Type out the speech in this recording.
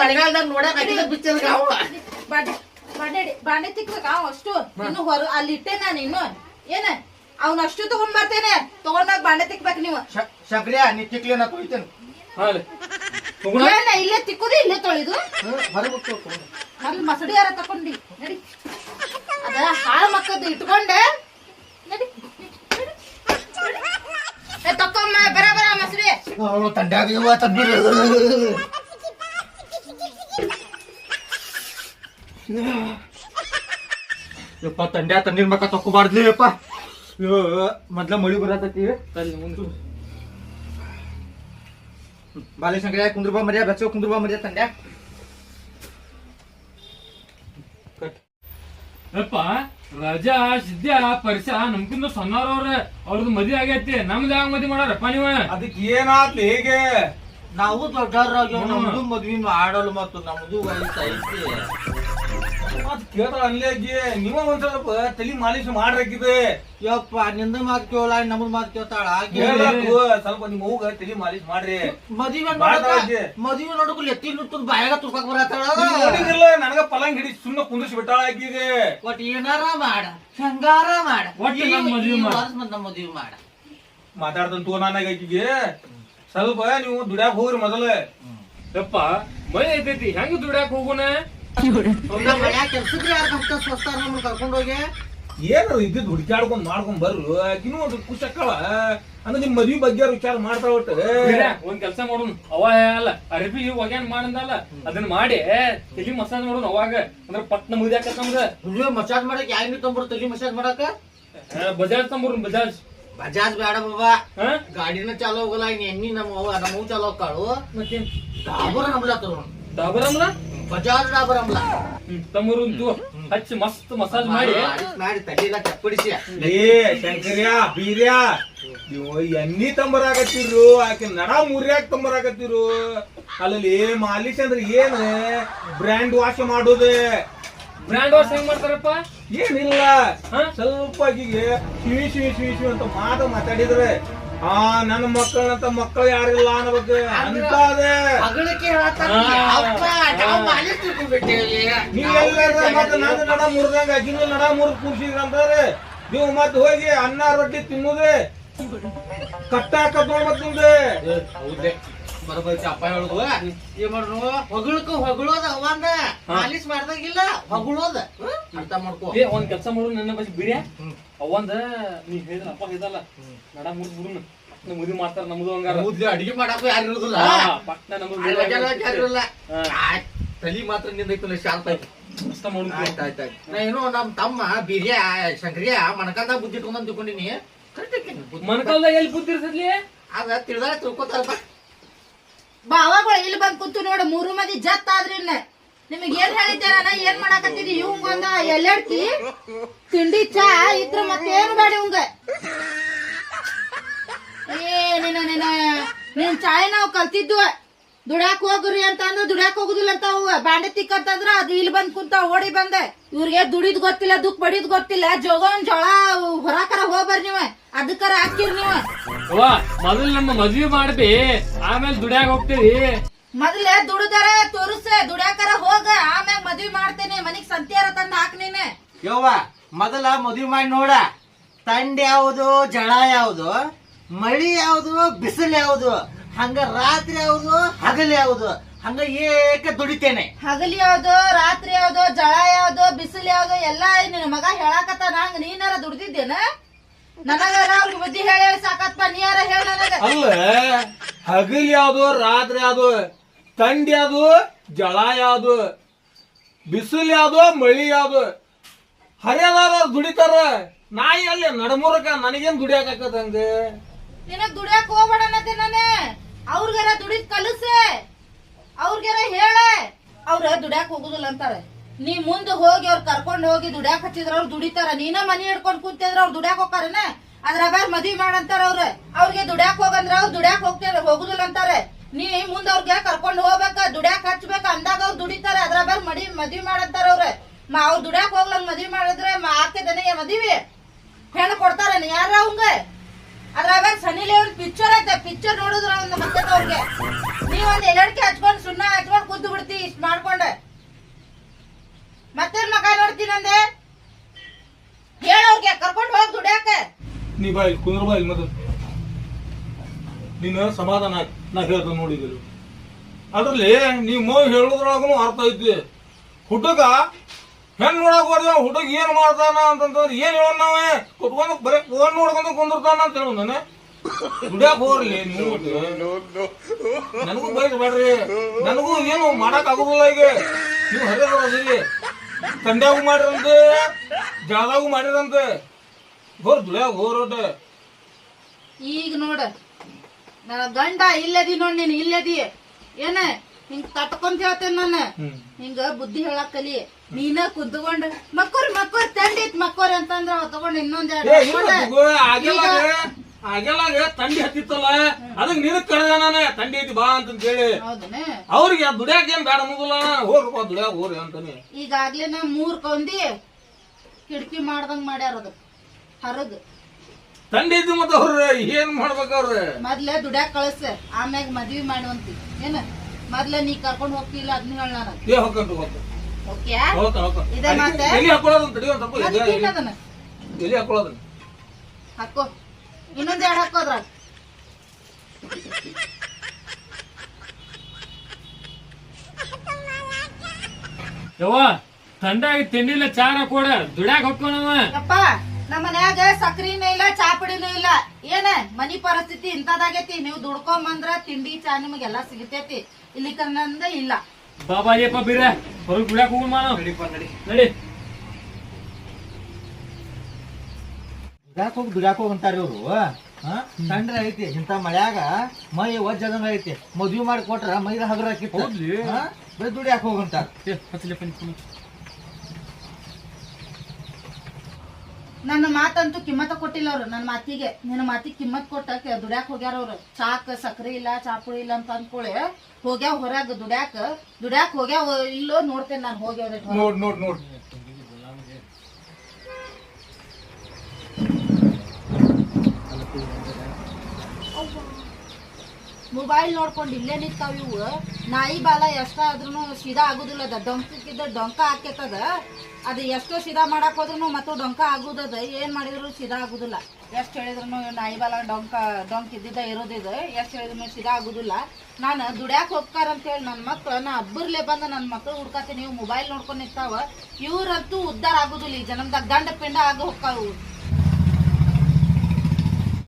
ಮಳೆಗಾಲದಾಗ ನೋಡಕ್ ಆಗಿಲ್ಲ ಪಿಕ್ಚರ್ ಅವ. ಬಾಂಡೆ ಬಾಂಡೆ ತಿಕ್ಬೇಕ ಅವ್ ಅಷ್ಟು. ಇನ್ನು ಹೊರ ಅಲ್ಲಿ ಇಟ್ಟೆ ನಾನು ಇನ್ನು. ಏನ? ಅವ್ನ ಅಷ್ಟು ತಗೊಂಡ್ ಬರ್ತೇನೆ ತಗೊಂಡಾಗ ಬಾಂಡೆ ತಿಕ್ಬೇಕು ನೀವು. ಶಂಕ್ರಿಯ ನೀ ತಿಕ್ಲಿ ನಾ ತೊಳಿತೇನೆ ಏನ ಇಲ್ಲೇ ತಿಕ್ಕುದು ಇಲ್ಲೇ ತೊಳಿದು? ಹೊರಗೆ ಅಲ್ಲಿ ಮಸಡಿ ಯಾರ ತಕೊಂಡಿ? ನಡಿ. ಅದ ಹಾಳ ಮಕ್ಕದ್ದು ಇಟ್ಕೊಂಡೆ. ನಡಿ ತಕ್ಕೊಮ್ಮ ಬರ ಬರ ಮಸಡಿ. ತಂಡ್ಯಾಗ ಇವ ಯಪ್ಪ ತಂಡ್ಯಾ ತಂದಿನ ಮಕ್ಕ ತಕ್ಕೋಬಾರ್ದ್ಲಿ ಯಪ್ಪ. ಅಯ್ಯೋ ಮೊದ್ಲ ಮಳಿ ಬರತೈತಿ. ತಲ್ಲಿ ಕುಂದ್ರಬಾ ಬಾಲಶಂಕರ ಕುಂದ್ರ ಬಾ ಮರ್ಯಾ ಬೆಚ್ಚ ಕುಂದ್ರ ಬಾ ಮರ್ಯಾ ತಂಡ್ಯಾ ಯಪ್ಪ ರಾಜಾ ಸಿದ್ಯ ಪರಿಸ ನಮ್ಕಿಂತ ಸಣ್ಣವ್ರವ್ರ ಅವ್ರದ್ದು ಮದಿ ಆಗೈತಿ. ನಮ್ದು ಯಾವ ಮದ್ವೆ ಮಾಡಾರಪ್ಪ ನೀವ? ಅದಕ್ಕೆ ಏನಾತ್ಲಿ ಹೇಗೆ? ನಾವು ದೊಡ್ಡವ್ರಾಗ ನಮ್ದು ಮದ್ವಿ ಮಾಡಲು ಮತ್ತು ನಮ್ದು ವಯಸ್ಸೈತಿ ಮತ್ ಕೇಳ್ತಾಳ ಅನ್ಲೇಗಿ ನೀವ ಒಂದ್ ಸ್ವಲ್ಪ ತಲಿ ಮಾಲೀಶ್ ಮಾಡ್ರಕ್ಕಿದೆ ಯಪ್ಪ ನಿಂದ ಮಾತ್ ಕೇಳಲ್ಲ ನಮ್ದು ಮಾತ್ ಕೇಳ್ತಾಳ. ಕೇಳಾಕು ಸ್ವಲ್ಪ ನಿಮ್ ಅವ್ಗ ತಲಿ ಮಾಲೀಶ್ ಮಾಡ್ರಿ. ಮದುವೆ ಮದುವೆ ನೋಡಕ್ ಎತ್ತಿ ನುತ್ತದ್ ಬಾಯಾಗ ತುರ್ಕಾಕ್ ಬರತ್ತಾಳ. ನೋಡಿದ್ರಲ್ಲ ನನಗ ಪಲಂಗ್ ಹಿಡಿ ಸುಮ್ಮನೆ ಕುಂದಿಸಿ ಬಿಟ್ಟಾಳ ಆಕಿಗೆ. ಒಟ್ ಏನಾರ ಮಾಡ ಶಂಗಾರ ಮಾಡ. ನಮ್ ಮದುವೆ ಮಾಡ. ಮದ್ವಿ ಮಾಡ. ಮಾತಾಡ್ತಾನ ತೋ ನಾನಾಗ ಆಕಿಗೆ. ಸ್ವಲ್ಪ ನೀವು ದುಡ್ಯಾಕ್ ಹೋಗ್ರಿ ಮೊದಲ. ಯಪ್ಪ ಮೈ ಐತೈತಿ. ಹೆಂಗ್ ದುಡ್ಯಾಕ್ ಹೋಗುನ? ಯಾರು ಏನಾರ ಇದ್ದಿದ್ ಹುಡುಕ್ಯಾಡ್ಕೊಂಡ್ ಮಾಡ್ಕೊಂಡ್ ಬರ್ರು. ಆಕಿನೂ ಒಂದು ಖುಷಿ ಅಕ್ಕಳ. ಅಂದ್ರೆ ನಿಮ್ ಮದ್ವಿ ಬಗ್ಗೆ ವಿಚಾರ ಮಾಡ್ತಾ ಒಟ್ಟ. ಒಂದ್ ಕೆಲ್ಸ ಮಾಡೋಣ ಅವ ಅಲ್ಲ ಅರಬಿ ಒಗ್ಯಾನ್ ಮಾಡಂದಲ್ಲ ಅದನ್ನ ಮಾಡಿ ತಲಿ ಮಸಾಜ್ ಮಾಡೋಣ ಅವಾಗ. ಅಂದ್ರ ಪಟ್ನ ಮುಗ್ದಾಕ ನಮ್ದ ನಮ್ಗ ಮಸಾಜ್ ಮಾಡಕ್ ಯಾಕೆ ತಂಬರು ತಲಿ ಮಸಾಜ್ ಮಾಡಕ? ಬಜಾಜ್ ತಂಬರು ಬಜಾಜ್. ಬಜಾಜ್ ಬೇಡ ಬಾಬಾ. ಹಾ? ಗಾಡಿನ ಚಾಲೋ ಹೋಗಲ್ಲ ಇನ್ ಎಣ್ಣಿ ನಮ್ಮ ಅವ್ವ ನಮ್ಮ ಚಾಲೋ ಕಾಳು ಮತ್ತೇನ್? ಡಾಬರ್ ಹಮ್ಲ ತಗೊಂಡು ಡಾಬರ್ ಅಮ್ಲ ಬಜಾಜ್ ಡಾಬರ್ ಹಮ್ಲ ತಮ್ಮರು ಹಚ್ಚಿ ಮಸ್ತ್ ಮಸಾಜ್ ಮಾಡಿ ಮಾಡಿ. ತಡಿಲ್ಲ ಚಪ್ಪಡಿಸಿ. ಏ ಶಂಕರ್ಯ ಬೀರ್ಯ ನೀವು ಎಣ್ಣಿ ತಂಬರಾಕತ್ತಿರು ಆಕೆ ನಡ ಮುರಿಯಾಕ ತಂಬರಾಕತ್ತಿರು ಅಲ್ಲಲ್ಲಿ ಮಾಲಿಶ್ ಅಂದ್ರೆ ಏನ್ ಬ್ರ್ಯಾಂಡ್ ವಾಶ್ ಮಾಡೋದೆ. ಬ್ರ್ಯಾಂಡ್ ವಾಶ್ ಹೆಂಗ್ ಮಾಡ್ತಾರಪ್ಪ? ಏನಿಲ್ಲ. ಹಾ? ಸ್ವಲ್ಪ ಆಕಿಗೆ ಶಿವಿ ಶಿವಿ ಶಿವಿ ಶಿವಿ ಅಂತ ಮಾತು ಮಾತಾಡಿದ್ರೆ ಆ ನನ್ನ ಮಕ್ಕಳಂತ ಮಕ್ಕಳು ಯಾರಿಲ್ಲ ಅನ್ನೋದಕ್ಕೆ ಅಂತ ಅದೇ ನೀವೆಲ್ಲ ಮತ್ತೆ ನಾನು ನಡ ಮುರಿದಂಗ ಆಕಿನೂ ನಡ ಮುರಿದ್ ಕೂರ್ಸಿದ್ರ ಅಂತಾರೆ ನೀವು ಮತ್ತೆ ಹೋಗಿ ಅನ್ನ ರೊಟ್ಟಿ ತಿನ್ನುದೇ. ಕಟ್ಟಾಕ ತೊಗೊಂಬತ್ತಿಂದೆ ಹೌದೇ. ಬರಬೈತಿ ಅಪ್ಪ ಹೇಳುದು. ಏನ್ ಮಾಡ್ರು ಹೊಗಳಕ್ಕ ಹೊಗಳೋದ ಅವಂದ ಮಾಡ್ದಾಗಿಲ್ಲ ಹೊಗಳೋದ. ಅರ್ಥ ಮಾಡ್ಕೋ. ಏ ಒಂದ್ ಕೆಲಸ ಮಾಡು ನನ್ನ ಬಸ್ ಬಿಡ್ಯ? ಅವಂದ ನೀ ಹೇಳಿದ್ರ ಅಪ್ಪ ಹೇಳಿದಲ್ಲ. ನಡ ಮುರ್ದ್ ಬಿಡುನು ಪಟ್ನ ಮುದಿ ಮಾಡ್ತಾರ ನಮ್ದು ಹಂಗಾರ. ಅಡಿಗೆ ಮಾಡಾಕ ಯಾರು ಇರುದಿಲ್ಲ. ಪಟ್ನ ನಮ್ದು ತಲಿ ಮಾತ್ರ ನಿಂದೈತಲ್ಲ ಶಾರ್ಪ್ ಆಯ್ತು ನಾ ಏನೋ ನಮ್ ತಮ್ಮ ಬಿರಿಯ ಶಂಕರಿಯ ಮಣಕಾಲ್ದಾಗ ಬುದ್ಧಿ ಇಟ್ಕೊಂಡ್ ತಿಳ್ಕೊಂಡಿನಿ ಕರೆಕ್ಟ್ ಮನಕಾಲ್ದಾಗ ಎಲ್ಲಿ ಕೂತಿರ್ತದ್ಲಿ ಅದ ತಿಳಿದಾಗ ತಿಳ್ಕೊತಾರಪ್ಪ. ಬಾವಾಗಳು ಇಲ್ಲಿ ಬಂದ್ ಕುಂತು ನೋಡು, ಮೂರು ಮಂದಿ ಜತ್ ಆದ್ರಿನ್ನ ನಿಮಗ್ ಏನ್ ಹೇಳಿದ್ದೇನ ಏನ್ ಮಾಡಾಕತ್ತಿದಿ? ಇವಂಗ ಒಂದ ಎಲ್ಲಡ್ಕಿ, ತಿಂಡಿ, ಚಾ ಇದ್ರ ಮತ್ತೇನು ಬೇಡ ಇವಂಗ. ಏ, ನಿನ್ನ ನಿನ್ನ, ನಿನ್ ಚಾಯ್ ನಾವ್ ಕಲ್ತಿದ್ವು. ದುಡ್ಯಾಕ್ ಹೋಗ್ರಿ ಅಂತ ಅಂದ್ರೆ ದುಡ್ಯಾಕ್ ಹೋಗುದಿಲ್ಲ ಅಂತ ಅವು ಬಾಂಡೆ ತಿಕ್ಕಂತಂದ್ರ ಅದು ಇಲ್ಲಿ ಬಂದ್ ಕುಂತ ಓಡಿ ಬಂದೆ. ಇವ್ರಿಗೆ ದುಡಿದ್ ಗೊತ್ತಿಲ್ಲ ದುಃಖ ಬಡಿದ್ ಗೊತ್ತಿಲ್ಲ. ಜೋಗನ್ ಜೋಳ ಹೊರಾಕರ ಹೋಗ್ಬರ್ ನೀವ. ಅದಕ್ಕರ ಹಾಕಿರ್ ನೀವ. ಮೊದಲು ನಮ್ಮ ಮದ್ವಿ ಮಾಡ್ಬಿ ಆಮೇಲೆ ದುಡ್ಯಾಗ ಹೋಗ್ತೀವಿ ಮೊದಲೇ ದುಡಿದಾರ ತೋರಿಸ ದುಡ್ಯಾಕರ ಹೋಗ ಆಮೇಲೆ ಮದ್ವಿ ಮಾಡ್ತೇನೆ ಮನಿಗ್ ಸಂತಿಯಾರ ತಂದ ಹಾಕ್ ನೀನೆ. ಯವ್ವ ಮೊದಲ ಮದ್ವಿ ಮಾಡಿ ನೋಡ. ತಂಡ ಯಾವುದು ಜಳ ಯಾವುದು ಮಳಿ ಯಾವುದು ಬಿಸಿಲು ಯಾವುದು ಹಂಗ ರಾತ್ರಿ ಯಾವುದು ಹಗಲು ಯಾವುದು? ಹಂಗ ಏಕ ದುಡಿತೇನೆ. ಹಗಲಿ ಯಾವ್ದು ರಾತ್ರಿ ಯಾವ್ದು ಜಳ ಯಾವ್ದು ಬಿಸಿಲು ಯಾವ್ದು ಎಲ್ಲಾ ನಿನ್ನ ಮಗ ಹೇಳಾಕತ್ತ ನಂಗ ನೀನಾರ ದುಡ್ದಿದ್ದೇನ? ನನಗಾರ ಅವ್ರಿಗೆ ಬುದ್ಧಿ ಹೇಳಿ ಸಾಕತ್ಪ ನೀಯಾರ ಹೇಳ ನನಗ. ಅಲ್ಲ ಹಗಲ್ ಯಾವ್ದು ರಾತ್ರಿ ಯಾವ್ದು ತಂಡ ಯಾವ್ದು ಜಳ ಯಾವ್ದು ಬಿಸಿಲು ಯಾವ್ದು ಮಳಿ ಯಾವ್ದು? ಹರಿಯದಾರ ದುಡಿತಾರ. ನಾಯಿ ಅಲ್ಲಿ ನಡಮೂರಕ ನನಗೇನ್ ದುಡಿಯಾಕತ್ತ ಹಂಗ ನಿನಗ್ ದುಡಿಯಾಕ ಹೋಗ್ಬೇಡ ನಾನೇ. ಅವ್ರಿಗಾರ ದುಡಿದ್ ಕಲಸೆ. ಅವ್ರಿಗಾರ ಹೇಳೆ. ಅವ್ರ ದುಡ್ಯಾಕ್ ಹೋಗುದಿಲ್ಲ ಅಂತಾರೆ. ನೀ ಮುಂದ್ ಹೋಗಿ ಅವ್ರ ಕರ್ಕೊಂಡ್ ಹೋಗಿ ದುಡ್ಯಾಕ್ ಹಚ್ಚಿದ್ರ ಅವ್ರು ದುಡಿತಾರ. ನೀನ ಮನಿ ಹಿಡ್ಕೊಂಡ್ ಕೂತಿದ್ರ ಅವ್ರು ದುಡ್ಯಾಕ್ ಹೋಗ್ತಾರನ? ಅದ್ರ ಬೇರೆ ಮದ್ವಿ ಮಾಡಂತಾರ ಅವ್ರ. ಅವ್ರಿಗೆ ದುಡ್ಯಾಕ್ ಹೋಗಂದ್ರ ಅವ್ರು ದುಡ್ಯಾಕ್ ಹೋಗ್ತಾರ ಹೋಗುದಿಲ್ಲ ಅಂತಾರೆ. ನೀ ಮುಂದ್ ಅವ್ರಿಗೆ ಕರ್ಕೊಂಡ್ ಹೋಗ್ಬೇಕ, ದುಡ್ಯಾಕ್ ಹಚ್ಬೇಕ ಅಂದಾಗ ಅವ್ರು ದುಡಿತಾರ. ಅದ್ರ ಬೇರೆ ಮಡಿ ಮದ್ವಿ ಮಾಡಂತಾರ ಅವ್ರ. ಮಾ ಅವ್ರು ದುಡ್ಯಾಕ್ ಹೋಗ್ಲಂಗ್ ಮದ್ವಿ ಮಾಡಿದ್ರೆ ಮಾ ಆಕೆ ದನಗೆ ಮದ್ವಿ ಹೆಣ್ಣು ಕೊಡ್ತಾರೇನು ಯಾರ ಅವಂಗ? ಅದ್ರ ಸನಿ ಲಿಯೋನ್ ಪಿಕ್ಚರ್ ಐತೆ ಪಿಕ್ಚರ್ ನೋಡಿದ್ರ ಒಂದು ಮತ್ತೆ ಅವ್ರಿಗೆ ನೀವ್ ಒಂದ್ ಹಚ್ಕೊಂಡ್, ಸುಣ್ಣ ಹಚ್ಕೊಂಡು ಕುದ್ದು ಬಿಡ್ತಿ, ಇಷ್ಟ್ ಮಾಡ್ಕೊಂಡೆ. ಮತ್ತೇನ್ ಮಗ ನೋಡ್ತೀನಂದೆ ಹೇಳೋರ್ಗೆ, ಕರ್ಕೊಂಡು ಹೋಗ್ ದುಡ್ಯಾಕ? ನೀ ಬಾ ಇಲ್ಲಿ ಕುಂದ್ರ ಬಾ ಇಲ್ಲಿ ನಿನ್ನ ನೀನು ಸಮಾಧಾನ ನಾ ಹೇಳ್ದ ನೋಡಿದ್ರು ಅದ್ರಲ್ಲಿ ನೀವು ಮೋ ಹೇಳೋದ್ರೊಳಗೂ ಅರ್ಥ ಐತಿ ಹುಡುಗ ಹೆಂಗ್ ನೋಡಕ್ ಬರ್ದ ಹುಡುಗ ಏನ್ ಮಾಡ್ತಾನ ಅಂತಂದ್ರೆ ಏನ್ ಹೇಳೋಣ ನಾವೇ? ಕುತ್ಕೊಂಡು ಬರೀ ಫೋನ್ ನೋಡ್ಕೊಂಡು ಕುಂದಿರ್ತಾನ ಅಂತ ಹೇಳೋಣ ದುಡ್ಯಾಕ್ ಹೋಗ್ರಿ ನೀವು ನನಗೂ ಬೈಸ್ಬೇಡ್ರಿ ನನಗೂ ಏನು ಮಾಡಕ್ ಆಗುದಿಲ್ಲ ಈಗ. ನೀವು ಹರಿದ್ರಿ ತಂಡ್ಯಾಗೂ ಮಾಡಿರಂತೆ ಜಾದಾಗೂ ಮಾಡಿರಂತೆ. ಹೋರ್ ದುಡ್ಯಾಗ ಹೋರೋಟ ಈಗ ನೋಡ. ನನ್ನ ಗಂಡ ಇಲ್ಲದಿ ನೋಡ್ ನೀನ್ ಇಲ್ಲದಿ. ಏನ? ಹಿಂಗ್ ತಟ್ಕೊಂತ ಹೇಳ್ತೇನೆ ನಾನು? ಹಿಂಗ ಬುದ್ಧಿ ಹೇಳಕ್ ಕಲಿ. ನೀನ ಕುದ್ದುಕೊಂಡ್ ಮಕ್ಕೋರ್ ಮಕ್ಕೋರ್ ತಂಡಿತ್ ಮಕ್ಕೋರ್ ಅಂತಂದ್ರ ಅವ್ ತಗೊಂಡ್ ಇನ್ನೊಂದ್ ಎರಡ್ ಆಗೆಲ್ಲಾಗ ತಂಡಿ ಹತ್ತಿತ್ತಲ್ಲ? ಅದಕ್ ನಿನಗ್ ಕಳೆದ ನಾನು ತಂಡಿ ಐತಿ ಬಾ ಅಂತ ಹೇಳಿ. ಹೌದನೇ? ಅವ್ರಿಗೆ ದುಡ್ಯಾಕ ಏನ್ ಬೇಡ ಅನ್ನೋದಿಲ್ಲ. ಹೋಗ್ರಪ್ಪ ದುಡ್ಯಾಕ ಹೋಗ್ರಿ ಅಂತಾನೆ. ಈಗಾಗ್ಲೇ ನಾ ಮೂರ್ ಕೊಂದಿ ಕಿಟಕಿ ಮಾಡ್ದಂಗ್ ಮಾಡ್ಯಾರ ಅದು ಹರದ್ ತಂಡಿ ಐತಿ ಮತ್ತ ಅವ್ರ ಏನ್ ಮಾಡ್ಬೇಕ ಅವ್ರ ಮೊದ್ಲ ದುಡ್ಯಾಕ ಕಳಿಸ ಆಮ್ಯಾಗ ಮದ್ವಿ ಮಾಡುವಂತಿ. ಏನ? ಮೊದ್ಲ ನೀ ಕರ್ಕೊಂಡ್ ಹೋಗ್ತಿಲ್ಲ ಅದ್ನ ಹೇಳ ನಾನು ಏ ಹೊಕ್ಕಂತ ಹೋಗ್ತ ಓಕೆ? ಹೋಗ್ತ ಹೋಗ್ತ ಇದೇ ಮಾತೆ? ಎಲ್ಲಿ ಎಲ್ಲಿ ಹಾಕೊಳ್ಳೋದನ್ನ ಹಾಕೋ. ಇನ್ನೊಂದ್ ಎರಡ್ ಹಾಕೋದ್ರ? ಯವ್ವ ತಂದಾಗ ತಿಂಡಿಲ್ಲ ಚಾರ ಕೂಡ. ದುಡ್ಯಾಕ ಹೊಕ್ಕೋಣವ ಯಪ್ಪ ನಮ್ಮ ಮನ್ಯಾಗ ಸಕ್ರಿನೂ ಇಲ್ಲ ಚಾಪುಡಿನೂ ಇಲ್ಲ. ಏನ ಮನಿ ಪರಿಸ್ಥಿತಿ ಇಂತದಾಗೈತಿ ನೀವು ದುಡ್ಕೊಂಬಂದ್ರ ತಿಂಡಿ ಚಾ ನಿಮಗೆಲ್ಲಾ ಸಿಗತೈತಿ. ಇಲ್ಲಿ ಕನ್ನಂದ ಇಲ್ಲ. ಬಾಬಾ ಏಪ ಬೀರ ಹೊರಗ್ ದುಡ್ಯಾಕ ಹೋಗೋಣ ನಡಿ. ನಡಿ. ದುಡ್ಯಾಕ್ ಹೋಗಿ ದುಡ್ಯಾಕ್ ಹೋಗಿ ಅಂತಾರ ಇವ್ರು? ತಂಡ್ರ ಐತಿ ಇಂಥ ಮಳೆಯಾಗ ಮೈ ಒಜ್ಜದಂಗ ಐತಿ. ಮದ್ವಿ ಮಾಡಿ ಕೊಟ್ರ ಮೈದ ಹಗರ ಹಾಕಿತ್ತು? ಬರೀ ದುಡ್ಯಾಕ್ ಹೋಗಂತಾರ. ನನ್ನ ಮಾತಂತೂ ಕಿಮ್ಮತ್ತ ಕೊಟ್ಟಿಲ್ಲ ಅವ್ರು. ನನ್ನ ಮಾತಿಗೆ ನಿನ್ನ ಮಾತಿಗೆ ಕಿಮ್ಮತ್ ಕೊಟ್ಟ ದುಡ್ಯಾಕ ದುಡ್ಯಾಕ್ ಹೋಗ್ಯಾರ ಅವ್ರು. ಚಾಕ್ ಸಕ್ರೆ ಇಲ್ಲ ಚಾಪುಳಿ ಇಲ್ಲ ಅಂತ ಅನ್ಕೊಳ್ಳಿ ಹೋಗ್ಯಾವ ಹೊರಗ ದುಡ್ಯಾಕ. ದುಡ್ಯಾಕ್ ಹೋಗ್ಯಾವ ಇಲ್ಲೋ ನೋಡ್ತೇನೆ ನಾನು ಹೋಗ್ಯಾವ್ರಿ ನೋಡ್ ನೋಡ್ ನೋಡ್. ಮೊಬೈಲ್ ನೋಡ್ಕೊಂಡು ಇಲ್ಲೇ ನಿಂತಾವ ಇವು ನಾಯಿ ಬಾಲ ಎಷ್ಟಾದ್ರೂ ಸೀದಾ ಆಗುದಿಲ್ಲ ಅದ. ಡೊಂಕಿದ್ದ ಡೊಂಕ ಹಾಕೇತದ ಅದು ಎಷ್ಟೋ ಸೀದಾ ಮಾಡಕ್ ಹೋದ್ರು ಮತ್ತು ಡೊಂಕ ಆಗುದದ. ಏನ್ ಮಾಡಿದ್ರು ಸೀದಾ ಆಗುದಿಲ್ಲ. ಎಷ್ಟು ಹೇಳಿದ್ರು ನಾಯಿ ಬಾಲ ಡೊಂಕ, ಡೊಂಕ್ ಇದ್ದಿದ್ದ ಇರೋದಿದ ಎಷ್ಟು ಹೇಳಿದ್ರು ಸೀದಾ ಆಗುದಿಲ್ಲ. ನಾನು ದುಡ್ಯಾಕ್ ಹೋಗ್ತಾರ ಅಂತ ಹೇಳಿ ನನ್ನ ಮಕ್ಳು, ನಾ ಅಬ್ಬರ್ಲೆ ಬಂದ ನನ್ನ ಮಕ್ಳು ಹುಡ್ಕತ್ತೀನಿ ನೀವು ಮೊಬೈಲ್ ನೋಡ್ಕೊಂಡು ನಿಂತಾವ. ಇವ್ರಂತೂ ಉದ್ದಾರ ಆಗುದಿಲ್ಲ. ಈ ಜನ್ಮದಾಗ ಗಂಡ ಪಿಂಡ ಆಗ ಹೋಗ್ತಾವು